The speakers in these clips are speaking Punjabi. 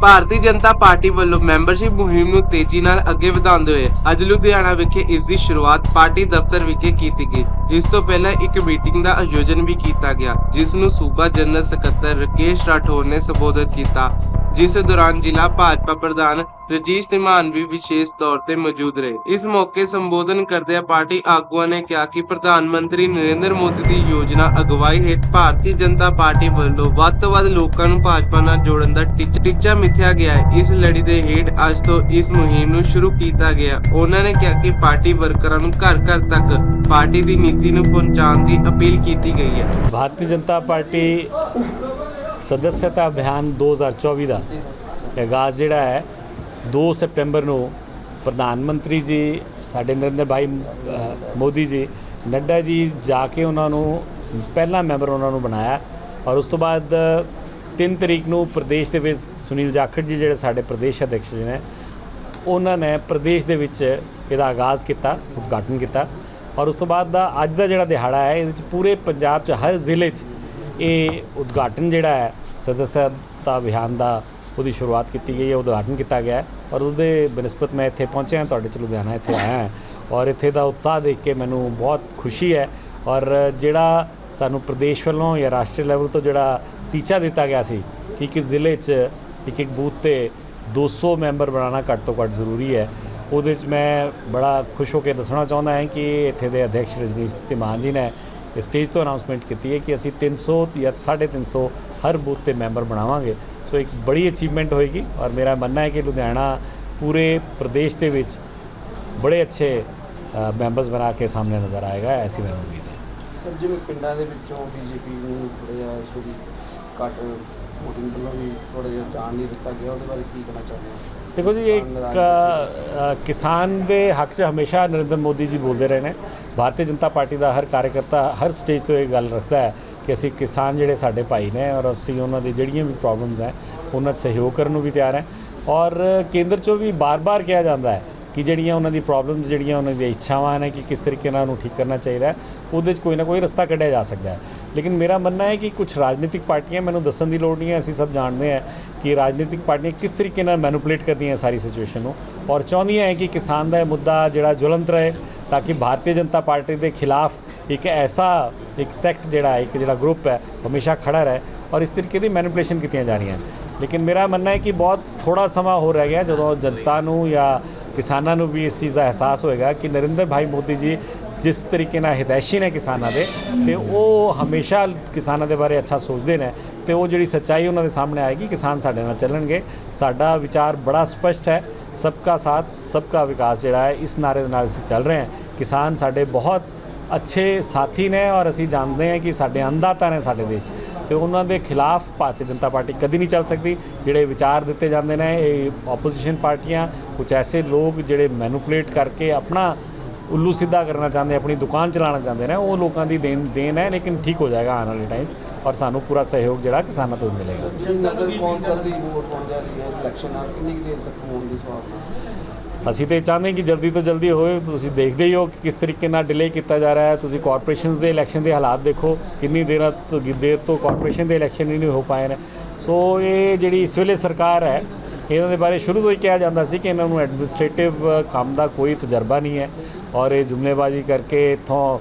ਭਾਰਤੀ ਜਨਤਾ ਪਾਰਟੀ ਵੱਲੋਂ ਮੈਂਬਰਸ਼ਿਪ ਮੁਹਿੰਮ ਨੂੰ ਤੇਜ਼ੀ ਨਾਲ ਅੱਗੇ ਵਧਾਉਂਦੇ ਹੋਏ ਅੱਜ ਲੁਧਿਆਣਾ ਵਿਖੇ ਇਸ ਦੀ ਸ਼ੁਰੂਆਤ ਪਾਰਟੀ ਦਫ਼ਤਰ ਵਿਖੇ ਕੀਤੀ ਗਈ। ਇਸ ਤੋਂ ਪਹਿਲਾਂ ਇੱਕ ਮੀਟਿੰਗ ਦਾ ਆਯੋਜਨ ਵੀ ਕੀਤਾ ਗਿਆ, ਜਿਸ ਨੂੰ ਸੂਬਾ ਜਨਰਲ ਸਕੱਤਰ ਰਕੇਸ਼ ਰਾਠੌਰ ਨੇ ਸੰਬੋਧਨ ਕੀਤਾ। ਜਿਸ ਦੌਰਾਨ ਜ਼ਿਲ੍ਹਾ ਭਾਜਪਾ ਪ੍ਰਧਾਨ ਰਜੀਸ਼ ਧੀਮਾਨ ਵੀ ਵਿਸ਼ੇਸ਼ ਤੌਰ ਤੇ ਮੌਜੂਦ ਰਹੇ। ਇਸ ਮੌਕੇ ਸੰਬੋਧਨ ਕਰਦਿਆਂ ਪਾਰਟੀ ਆਗੂਆਂ ਨੇ ਕਿਹਾ ਕਿ ਪ੍ਰਧਾਨ ਮੰਤਰੀ ਨਰਿੰਦਰ ਮੋਦੀ ਦੀ ਯੋਜਨਾ ਅਗਵਾਈ ਹੇਠ ਭਾਰਤੀ ਜਨਤਾ ਪਾਰਟੀ ਵੱਲੋਂ ਵੱਧ ਤੋਂ ਵੱਧ ਲੋਕਾਂ ਨੂੰ ਭਾਜਪਾ ਨਾਲ ਜੋੜਨ ਦਾ ਟੀਚਾ ਮਿਥਿਆ ਗਿਆ ਹੈ। ਇਸ ਲੜੀ ਦੇ ਹੇਠ ਅੱਜ ਤੋਂ ਇਸ ਮੁਹਿੰਮ ਨੂੰ ਸ਼ੁਰੂ ਕੀਤਾ ਗਿਆ। ਉਹਨਾਂ ਨੇ ਕਿਹਾ ਕਿ ਪਾਰਟੀ ਵਰਕਰਾਂ ਨੂੰ ਘਰ ਘਰ ਤੱਕ ਪਾਰਟੀ ਦੀ ਨੀਤੀ ਨੂੰ ਪਹੁੰਚਾਉਣ ਦੀ ਅਪੀਲ ਕੀਤੀ ਗਈ ਹੈ। ਭਾਰਤੀ ਜਨਤਾ ਪਾਰਟੀ ਸਦੱਸਤਾ ਅਭਿਆਨ 2024 ਦਾ ਆਗਾਜ਼ ਜਿਹੜਾ ਹੈ 2 ਸਪਟੈਂਬਰ ਨੂੰ ਪ੍ਰਧਾਨ ਮੰਤਰੀ ਜੀ, ਸਾਡੇ ਨਰਿੰਦਰ ਭਾਈ ਮੋਦੀ ਜੀ, ਨੱਡਾ ਜੀ ਜਾ ਕੇ ਉਹਨਾਂ ਨੂੰ ਪਹਿਲਾ ਮੈਂਬਰ ਉਹਨਾਂ ਨੂੰ ਬਣਾਇਆ ਔਰ ਉਸ ਤੋਂ ਬਾਅਦ 3 ਤਰੀਕ ਨੂੰ ਪ੍ਰਦੇਸ਼ ਦੇ ਵਿੱਚ ਸੁਨੀਲ ਜਾਖੜ ਜੀ ਜਿਹੜੇ ਸਾਡੇ ਪ੍ਰਦੇਸ਼ ਅਧਿਕਸ਼ ਜੀ ਨੇ, ਉਹਨਾਂ ਨੇ ਪ੍ਰਦੇਸ਼ ਦੇ ਵਿੱਚ ਇਹਦਾ ਆਗਾਜ਼ ਕੀਤਾ, ਉਦਘਾਟਨ ਕੀਤਾ ਔਰ ਉਸ ਤੋਂ ਬਾਅਦ ਦਾ ਅੱਜ ਦਾ ਜਿਹੜਾ ਦਿਹਾੜਾ ਹੈ, ਇਹਦੇ ਵਿੱਚ ਪੂਰੇ ਪੰਜਾਬ 'ਚ ਹਰ ਜ਼ਿਲ੍ਹੇ 'ਚ ਇਹ ਉਦਘਾਟਨ ਜਿਹੜਾ ਹੈ ਸਦੱਸਤਾ ਅਭਿਆਨ ਦਾ ਉਹਦੀ ਸ਼ੁਰੂਆਤ ਕੀਤੀ ਗਈ ਹੈ, ਉਦਘਾਟਨ ਕੀਤਾ ਗਿਆ ਔਰ ਉਹਦੇ ਬਨਸਪਤ ਮੈਂ ਇੱਥੇ ਪਹੁੰਚਿਆ ਤੁਹਾਡੇ ਚ ਲੁਧਿਆਣਾ ਇੱਥੇ ਆਇਆ ਔਰ ਇੱਥੇ ਦਾ ਉਤਸ਼ਾਹ ਦੇਖ ਕੇ ਮੈਨੂੰ ਬਹੁਤ ਖੁਸ਼ੀ ਹੈ ਔਰ ਜਿਹੜਾ ਸਾਨੂੰ ਪ੍ਰਦੇਸ਼ ਵੱਲੋਂ ਜਾਂ ਰਾਸ਼ਟਰੀ ਲੈਵਲ ਤੋਂ ਜਿਹੜਾ ਟੀਚਾ ਦਿੱਤਾ ਗਿਆ ਸੀ ਕਿ ਇੱਕ ਜ਼ਿਲ੍ਹੇ 'ਚ ਇੱਕ ਇੱਕ ਬੂਥ ਤੇ 200 ਮੈਂਬਰ ਬਣਾਉਣਾ ਘੱਟ ਤੋਂ ਘੱਟ ਜ਼ਰੂਰੀ ਹੈ, ਉਹਦੇ 'ਚ ਮੈਂ ਬੜਾ ਖੁਸ਼ ਹੋ ਕੇ ਦੱਸਣਾ ਚਾਹੁੰਦਾ ਹਾਂ ਕਿ ਇੱਥੇ ਦੇ ਅਧਿਕਸ਼ ਰਜਨੀਸ਼ ਤਿਮਾਨ ਜੀ ਨੇ ਇਹ ਸਟੇਜ ਤੋਂ ਅਨਾਉਂਸਮੈਂਟ ਕੀਤੀ ਹੈ ਕਿ ਅਸੀਂ 300 ਜਾਂ 350 ਹਰ ਬੂਥ ਤੇ ਮੈਂਬਰ ਬਣਾਵਾਂਗੇ। ਸੋ ਇੱਕ ਬੜੀ ਅਚੀਵਮੈਂਟ ਹੋਏਗੀ ਔਰ ਮੇਰਾ ਮੰਨਣਾ ਹੈ ਕਿ ਲੁਧਿਆਣਾ ਪੂਰੇ ਪ੍ਰਦੇਸ਼ ਦੇ ਵਿੱਚ ਬੜੇ ਅੱਛੇ ਮੈਂਬਰਸ ਬਣਾ ਕੇ ਸਾਹਮਣੇ ਨਜ਼ਰ ਆਏਗਾ, ਐਸੀ ਮੈਨੂੰ ਉਮੀਦ ਹੈ। ਸਰ ਜਿਵੇਂ ਪਿੰਡਾਂ ਦੇ ਵਿੱਚੋਂ ਬੀਜੇਪੀ ਨੂੰ ਥੋੜਾ ਜਿਹਾ ਇਸ ਵਾਰੀ ਘੱਟ ਵੋਟਿੰਗ ਵੱਲੋਂ ਵੀ ਥੋੜਾ ਜਿਹਾ ਜਾਣ ਨਹੀਂ ਦਿੱਤਾ ਗਿਆ। ਉਹਦੇ ਬਾਰੇ ਕੀ ਕਹਿਣਾ ਚਾਹੁੰਦੇ ਹੋ? ਦੇਖੋ ਜੀ ਇੱਕ ਅ, ਕਿਸਾਨ ਦੇ ਹੱਕ 'ਚ ਹਮੇਸ਼ਾ ਨਰਿੰਦਰ ਮੋਦੀ ਜੀ ਬੋਲਦੇ ਰਹੇ ਨੇ। ਭਾਰਤੀ ਜਨਤਾ ਪਾਰਟੀ ਦਾ ਹਰ ਕਾਰਜਕਰਤਾ ਹਰ ਸਟੇਜ ਤੋਂ ਇਹ ਗੱਲ ਰੱਖਦਾ ਹੈ ਕਿ ਅਸੀਂ ਕਿਸਾਨ ਜਿਹੜੇ ਸਾਡੇ ਭਾਈ ਨੇ ਔਰ ਅਸੀਂ ਉਹਨਾਂ ਦੀ ਜਿਹੜੀਆਂ ਵੀ ਪ੍ਰੋਬਲਮਸ ਹੈ ਉਹਨਾਂ 'ਚ ਸਹਿਯੋਗ ਕਰਨ ਨੂੰ ਵੀ ਤਿਆਰ ਹੈ। ਔਰ ਕੇਂਦਰ 'ਚੋਂ ਵੀ ਬਾਰ-ਬਾਰ ਕਿਹਾ ਜਾਂਦਾ ਹੈ ਕਿ ਜਿਹੜੀਆਂ ਉਹਨਾਂ ਦੀ ਪ੍ਰੋਬਲਮਸ ਜਿਹੜੀਆਂ ਉਹਨਾਂ ਦੀਆਂ ਇੱਛਾਵਾਂ ਨੇ ਕਿ ਕਿਸ ਤਰੀਕੇ ਨਾਲ ਉਹਨੂੰ ਠੀਕ ਕਰਨਾ ਚਾਹੀਦਾ ਉਹਦੇ 'ਚ ਕੋਈ ਨਾ ਕੋਈ ਰਸਤਾ ਕੱਢਿਆ ਜਾ ਸਕਦਾ ਹੈ। ਲੇਕਿਨ ਮੇਰਾ ਮੰਨਣਾ ਹੈ ਕਿ ਕੁਝ ਰਾਜਨੀਤਿਕ ਪਾਰਟੀਆਂ ਮੈਨੂੰ ਦੱਸਣ ਦੀ ਲੋੜ ਨਹੀਂ ਹੈ, ਅਸੀਂ ਸਭ ਜਾਣਦੇ ਹਾਂ ਕਿ ਰਾਜਨੀਤਿਕ ਪਾਰਟੀਆਂ ਕਿਸ ਤਰੀਕੇ ਨਾਲ ਮੈਨੂਪੂਲੇਟ ਕਰਦੀਆਂ ਸਾਰੀ ਸਿਚੁਏਸ਼ਨ ਨੂੰ। ਔਰ ਚਾਹੁੰਦੀਆਂ ਹੈ ਕਿ ਕਿਸਾਨ ਦਾ ਇਹ ਮੁੱਦਾ ਜਿਹੜਾ ਜੁਲੰਤ ਰਹੇ ਤਾਂ ਕਿ ਭਾਰਤੀ ਜਨਤਾ ਪਾਰਟੀ ਦੇ ਖਿਲਾਫ ਇੱਕ ਐਸਾ ਇੱਕ ਸੈਕਟ ਜਿਹੜਾ ਹੈ, ਇੱਕ ਜਿਹੜਾ ਗਰੁੱਪ ਹੈ ਹਮੇਸ਼ਾ ਖੜਾ ਰਹੇ ਔਰ ਇਸ ਤਰੀਕੇ ਦੀ ਮੈਨੂਪੂਲੇਸ਼ਨ ਕੀਤੀਆਂ ਜਾ ਰਹੀਆਂ। ਲੇਕਿਨ ਮੇਰਾ ਮੰਨਣਾ ਹੈ ਕਿ ਬਹੁਤ ਥੋੜਾ ਸਮਾਂ ਹੋ ਰਹਿ ਗਿਆ, ਜਦੋਂ ਜਨਤਾ ਨੂੰ ਜਾਂ ਕਿਸਾਨਾਂ ਨੂੰ ਵੀ ਇਸ ਚੀਜ਼ ਦਾ ਅਹਿਸਾਸ ਹੋਏਗਾ ਕਿ ਨਰਿੰਦਰ ਭਾਈ ਮੋਦੀ ਜੀ ਜਿਸ ਤਰੀਕੇ ਨਾਲ ਹਿਤੈਸ਼ੀ ਨੇ ਕਿਸਾਨਾਂ ਦੇ, ਤੇ ਉਹ ਹਮੇਸ਼ਾ ਕਿਸਾਨਾਂ ਦੇ ਬਾਰੇ ਅੱਛਾ ਸੋਚਦੇ ਨੇ, ਤੇ ਉਹ ਜਿਹੜੀ ਸੱਚਾਈ ਉਹਨਾਂ ਦੇ ਸਾਹਮਣੇ ਆਏਗੀ, ਕਿਸਾਨ ਸਾਡੇ ਨਾਲ ਚੱਲਣਗੇ। ਸਾਡਾ ਵਿਚਾਰ ਬੜਾ ਸਪਸ਼ਟ ਹੈ, ਸਬਕਾ ਸਾਥ, ਸਬਕਾ ਵਿਕਾਸ ਜਿਹੜਾ ਹੈ, ਇਸ ਨਾਰੇ ਦੇ ਨਾਲ ਅਸੀਂ ਚੱਲ ਰਹੇ ਹਾਂ। ਕਿਸਾਨ ਸਾਡੇ ਬਹੁਤ ਅੱਛੇ ਸਾਥੀ ਨੇ ਔਰ ਅਸੀਂ ਜਾਣਦੇ ਹਾਂ ਕਿ ਸਾਡੇ ਅੰਦਾਤਾ ਨੇ ਸਾਡੇ ਦੇਸ਼। 'ਚ ਤੇ ਉਹਨਾਂ ਦੇ ਖਿਲਾਫ ਭਾਰਤੀ ਜਨਤਾ ਪਾਰਟੀ ਕਦੀ ਨਹੀਂ ਚੱਲ ਸਕਦੀ। ਜਿਹੜੇ ਵਿਚਾਰ ਦਿੱਤੇ ਜਾਂਦੇ ਨੇ, ਇਹ ਆਪੋਜੀਸ਼ਨ ਪਾਰਟੀਆਂ ਕੁਝ ਐਸੇ ਲੋਕ ਜਿਹੜੇ ਮੈਨੂਪੂਲੇਟ ਕਰਕੇ ਆਪਣਾ ਉੱਲੂ ਸਿੱਧਾ ਕਰਨਾ ਚਾਹੁੰਦੇ, ਆਪਣੀ ਦੁਕਾਨ ਚਲਾਉਣਾ ਚਾਹੁੰਦੇ ਨੇ, ਉਹ ਲੋਕਾਂ ਦੀ ਦੇਣ ਦੇਣ ਹੈ, ਲੇਕਿਨ ਠੀਕ ਹੋ ਜਾਏਗਾ ਆਉਣ ਵਾਲੇ ਟਾਈਮ 'ਚ। ਔਰ ਸਾਨੂੰ ਪੂਰਾ ਸਹਿਯੋਗ ਜਿਹੜਾ ਕਿਸਾਨਾਂ ਤੋਂ ਮਿਲੇਗਾ। ਜੇ ਕੌਂਸਲ ਦੀ ਵੋਟ ਹੋਣ ਜਾ ਰਹੀ ਹੈ? ਇਲੈਕਸ਼ਨ ਆ, ਕਿੰਨੀ ਦੇਰ ਤੱਕ ਹੋਣ ਦੀ ਸੰਭਾਵਨਾ ਅਸੀਂ ਤੇ ਇਹ ਚਾਹੁੰਦੇ ਕਿ ਜਲਦੀ ਤੋਂ ਜਲਦੀ ਹੋਵੇ, ਤੁਸੀਂ ਦੇਖਦੇ ਹੀ ਹੋ ਕਿ ਕਿਸ ਤਰੀਕੇ ਨਾਲ ਡਿਲੇ ਕੀਤਾ ਜਾ ਰਿਹਾ ਹੈ। ਤੁਸੀਂ ਕਾਰਪੋਰੇਸ਼ਨਸ ਦੇ ਇਲੈਕਸ਼ਨ ਦੇ ਹਾਲਾਤ ਦੇਖੋ, ਕਿੰਨੀ ਦੇਰ ਤੋਂ ਦੇਰ ਤੋਂ ਕਾਰਪੋਰੇਸ਼ਨ ਦੇ ਇਲੈਕਸ਼ਨ ਹੀ ਨਹੀਂ ਹੋ ਪਾਏ ਨੇ। ਸੋ ਇਹ ਜਿਹੜੀ ਇਸ ਵੇਲੇ ਸਰਕਾਰ ਹੈ, ਇਹਨਾਂ ਦੇ ਬਾਰੇ ਸ਼ੁਰੂ ਤੋਂ ਹੀ ਕਿਹਾ ਜਾਂਦਾ ਸੀ ਕਿ ਇਹਨਾਂ ਨੂੰ ਐਡਮਿਨਿਸਟ੍ਰੇਟਿਵ ਕੰਮ ਦਾ ਕੋਈ ਤਜਰਬਾ ਨਹੀਂ ਹੈ ਔਰ ਇਹ ਜੁਮਲੇਬਾਜ਼ੀ ਕਰਕੇ ਇਥੋਂ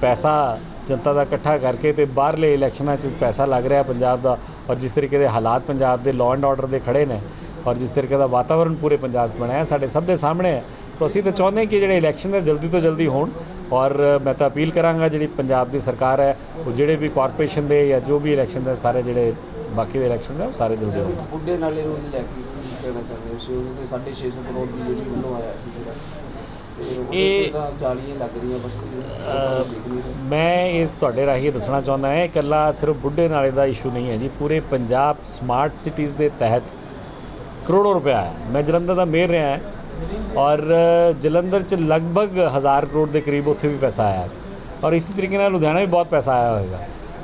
ਪੈਸਾ ਜਨਤਾ ਦਾ ਇਕੱਠਾ ਕਰਕੇ ਤੇ ਬਾਹਰਲੇ ਇਲੈਕਸ਼ਨਾਂ 'ਚ ਪੈਸਾ ਲੱਗ ਰਿਹਾ ਪੰਜਾਬ ਦਾ ਔਰ ਜਿਸ ਤਰੀਕੇ ਦੇ ਹਾਲਾਤ ਪੰਜਾਬ ਦੇ ਲਾਅ ਐਂਡ ਆਰਡਰ ਦੇ ਖੜੇ ਨੇ ਔਰ ਜਿਸ ਤਰੀਕੇ ਦਾ ਵਾਤਾਵਰਣ ਪੂਰੇ ਪੰਜਾਬ 'ਚ ਬਣਿਆ ਹੈ, ਸਾਡੇ ਸਭ ਦੇ ਸਾਹਮਣੇ ਹੈ। ਸੋ ਅਸੀਂ ਤਾਂ ਚਾਹੁੰਦੇ ਹਾਂ ਕਿ ਜਿਹੜੇ ਇਲੈਕਸ਼ਨ ਹੈ ਜਲਦੀ ਤੋਂ ਜਲਦੀ ਹੋਣ ਔਰ ਮੈਂ ਤਾਂ ਅਪੀਲ ਕਰਾਂਗਾ ਜਿਹੜੀ ਪੰਜਾਬ ਦੀ ਸਰਕਾਰ ਹੈ ਉਹ ਜਿਹੜੇ ਵੀ ਕਾਰਪੋਰੇਸ਼ਨ ਦੇ ਜਾਂ ਜੋ ਵੀ ਇਲੈਕਸ਼ਨ ਦੇ ਸਾਰੇ ਜਿਹੜੇ ਬਾਕੀ ਦੇ ਇਲੈਕਸ਼ਨ ਦੇ ਉਹ ਸਾਰੇ ਜਲਦੀ ਹੋਣ। ਬੁੱਢੇ ਨਾਲੇ ਨੂੰ ਲੈ ਕੇ ਕੀ ਕਹਿਣਾ ਚਾਹੁੰਦੇ ਹੋ? ਸੀ ਉਹਦੇ 650 ਕਰੋੜ ਬੀਜੇਪੀ ਵੱਲੋਂ ਆਇਆ ਸੀ ਜਿਹੜਾ ਇਹ ਮੈਂ ਇਹ ਤੁਹਾਡੇ ਰਾਹੀਂ ਦੱਸਣਾ ਚਾਹੁੰਦਾ ਹਾਂ ਇਕੱਲਾ ਸਿਰਫ ਬੁੱਢੇ ਨਾਲੇ ਦਾ ਇਸ਼ੂ ਨਹੀਂ ਹੈ ਜੀ। ਪੂਰੇ ਪੰਜਾਬ ਸਮਾਰਟ ਸਿਟੀਜ਼ ਦੇ ਤਹਿਤ ਕਰੋੜੋਂ ਰੁਪਇਆ ਹੈ। ਮੈਂ ਜਲੰਧਰ ਦਾ ਮੇਅਰ ਰਿਹਾ ਹਾਂ ਔਰ ਜਲੰਧਰ ਚ ਲਗਭਗ 1000 ਕਰੋੜ ਦੇ ਕਰੀਬ ਉੱਥੇ ਵੀ ਪੈਸਾ ਆਇਆ ਔਰ ਇਸੇ ਤਰੀਕੇ ਨਾਲ ਲੁਧਿਆਣਾ ਵੀ ਬਹੁਤ ਪੈਸਾ ਆਇਆ ਹੋਵੇਗਾ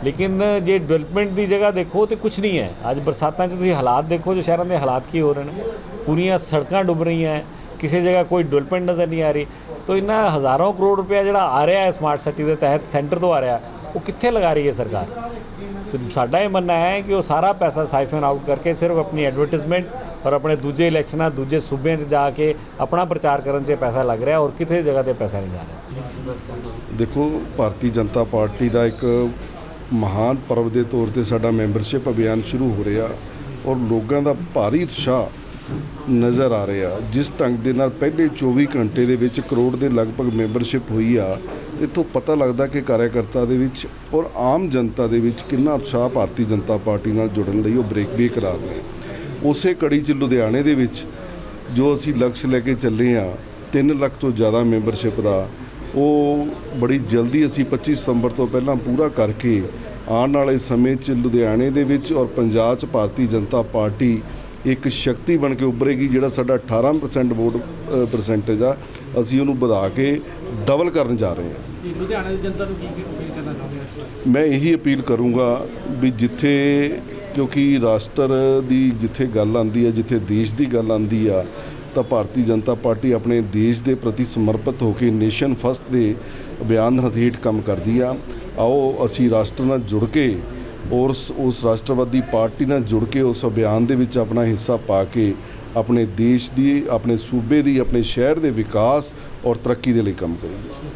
ਲੇਕਿਨ ਜੇ ਡਿਵੈਲਪਮੈਂਟ ਦੀ ਜਗ੍ਹਾ ਦੇਖੋ ਤੇ ਕੁਝ ਨਹੀਂ ਹੈ। ਅੱਜ ਬਰਸਾਤਾਂ 'ਚ ਤੁਸੀਂ ਹਾਲਾਤ ਦੇਖੋ, ਜੋ ਸ਼ਹਿਰਾਂ ਦੇ ਹਾਲਾਤ ਕੀ ਹੋ ਰਹੇ ਨੇ। ਪੂਰੀਆਂ ਸੜਕਾਂ ਡੁੱਬ ਰਹੀਆਂ ਕਿਸੇ ਜਗ੍ਹਾ ਕੋਈ ਡਿਵੈਲਪਮੈਂਟ ਨਜ਼ਰ ਨਹੀਂ ਆ ਰਹੀ। ਤਾਂ ਇਹਨਾਂ ਹਜ਼ਾਰਾਂ ਕਰੋੜ ਰੁਪਇਆ ਜਿਹੜਾ ਆ ਰਿਹਾ ਹੈ ਸਮਾਰਟ ਸਿਟੀ ਦੇ ਤਹਿਤ ਸੈਂਟਰ ਤੋਂ ਆ ਰਿਹਾ, ਉਹ ਕਿੱਥੇ ਲਗਾ ਰਹੀ ਹੈ ਸਰਕਾਰ? ਤੇ ਸਾਡਾ ਇਹ ਮੰਨਣਾ ਹੈ ਕਿ ਉਹ ਸਾਰਾ ਪੈਸਾ ਸਾਈਫਨ ਆਊਟ ਕਰਕੇ ਸਿਰਫ ਆਪਣੀ ਐਡਵਰਟਾਈਜ਼ਮੈਂਟ ਔਰ ਆਪਣੇ ਦੂਜੇ ਇਲੈਕਸ਼ਨਾਂ, ਦੂਜੇ ਸੂਬਿਆਂ 'ਚ ਜਾ ਕੇ ਆਪਣਾ ਪ੍ਰਚਾਰ ਕਰਨ 'ਚ ਪੈਸਾ ਲੱਗ ਰਿਹਾ ਔਰ ਕਿਸੇ ਜਗ੍ਹਾ ਤੇ ਪੈਸਾ ਨਹੀਂ ਜਾ ਰਿਹਾ। ਦੇਖੋ, ਭਾਰਤੀ ਜਨਤਾ ਪਾਰਟੀ ਦਾ ਇੱਕ ਮਹਾਨ ਪਰਵ ਦੇ ਤੌਰ ਤੇ ਸਾਡਾ ਮੈਂਬਰਸ਼ਿਪ ਅਭਿਆਨ ਸ਼ੁਰੂ ਹੋ ਰਿਹਾ ਔਰ ਲੋਕਾਂ ਦਾ ਭਾਰੀ ਉਤਸ਼ਾਹ ਨਜ਼ਰ ਆ ਰਿਹਾ। ਜਿਸ ਢੰਗ ਦੇ ਨਾਲ ਪਹਿਲੇ 24 ਘੰਟੇ ਦੇ ਵਿੱਚ ਕਰੋੜ ਦੇ ਲਗਭਗ ਮੈਂਬਰਸ਼ਿਪ ਹੋਈ ਆ ਇਥੋਂ ਪਤਾ ਲੱਗਦਾ ਕਿ ਕਾਰਜਕਰਤਾ ਦੇ ਵਿੱਚ ਔਰ ਆਮ ਜਨਤਾ ਦੇ ਵਿੱਚ ਕਿੰਨਾ ਉਤਸ਼ਾਹ ਭਾਰਤੀ ਜਨਤਾ ਪਾਰਟੀ ਨਾਲ ਜੁੜਨ ਲਈ ਉਹ ਬ੍ਰੇਕ ਬੇਕਰਾਰ ਨੇ। ਉਸੇ ਕੜੀ 'ਚ ਲੁਧਿਆਣੇ ਦੇ ਵਿੱਚ ਜੋ ਅਸੀਂ ਲਕਸ਼ ਲੈ ਕੇ ਚੱਲੇ ਆ 3 ਲੱਖ ਤੋਂ ਜ਼ਿਆਦਾ ਮੈਂਬਰਸ਼ਿਪ ਦਾ, ਉਹ ਬੜੀ ਜਲਦੀ ਅਸੀਂ 25 ਸਤੰਬਰ ਤੋਂ ਪਹਿਲਾਂ ਪੂਰਾ ਕਰਕੇ ਆਉਣ ਵਾਲੇ ਸਮੇਂ 'ਚ ਲੁਧਿਆਣੇ ਦੇ ਵਿੱਚ ਔਰ ਪੰਜਾਬ 'ਚ ਭਾਰਤੀ ਜਨਤਾ ਪਾਰਟੀ ਇੱਕ ਸ਼ਕਤੀ ਬਣ ਕੇ ਉੱਭਰੇਗੀ ਜਿਹੜਾ ਸਾਡਾ 18% ਵੋਟ ਪਰਸੈਂਟੇਜ ਆ ਅਸੀਂ ਉਹਨੂੰ ਵਧਾ ਕੇ ਡਬਲ ਕਰਨ ਜਾ ਰਹੇ ਹਾਂ। ਲੁਧਿਆਣਾ ਦੀ ਜਨਤਾ ਨੂੰ ਕੀ ਕੀ ਅਪੀਲ ਕਰਨਾ ਚਾਹੁੰਦੇ ਹੋ ਮੈਂ ਇਹੀ ਅਪੀਲ ਕਰੂੰਗਾ ਵੀ ਜਿੱਥੇ ਕਿਉਂਕਿ ਰਾਸ਼ਟਰ ਦੀ ਜਿੱਥੇ ਗੱਲ ਆਂਦੀ ਹੈ ਜਿੱਥੇ ਦੇਸ਼ ਦੀ ਗੱਲ ਆਂਦੀ ਆ ਤਾਂ ਭਾਰਤੀ ਜਨਤਾ ਪਾਰਟੀ ਆਪਣੇ ਦੇਸ਼ ਦੇ ਪ੍ਰਤੀ ਸਮਰਪਿਤ ਹੋ ਕੇ ਨੇਸ਼ਨ ਫਸਟ ਦੇ ਅਭਿਆਨ ਹਥੇਟ ਕੰਮ ਕਰਦੀ ਆ। ਆਓ ਅਸੀਂ ਰਾਸ਼ਟਰ ਨਾਲ ਜੁੜ ਕੇ ਔਰ ਉਸ- ਰਾਸ਼ਟਰਵਾਦੀ ਪਾਰਟੀ ਨਾਲ ਜੁੜ ਕੇ ਉਸ ਅਭਿਆਨ ਦੇ ਵਿੱਚ ਆਪਣਾ ਹਿੱਸਾ ਪਾ ਕੇ ਆਪਣੇ ਦੇਸ਼ ਦੀ, ਆਪਣੇ ਸੂਬੇ ਦੀ, ਆਪਣੇ ਸ਼ਹਿਰ ਦੇ ਵਿਕਾਸ ਔਰ ਤਰੱਕੀ ਦੇ ਲਈ ਕੰਮ ਕਰੇਗੀ।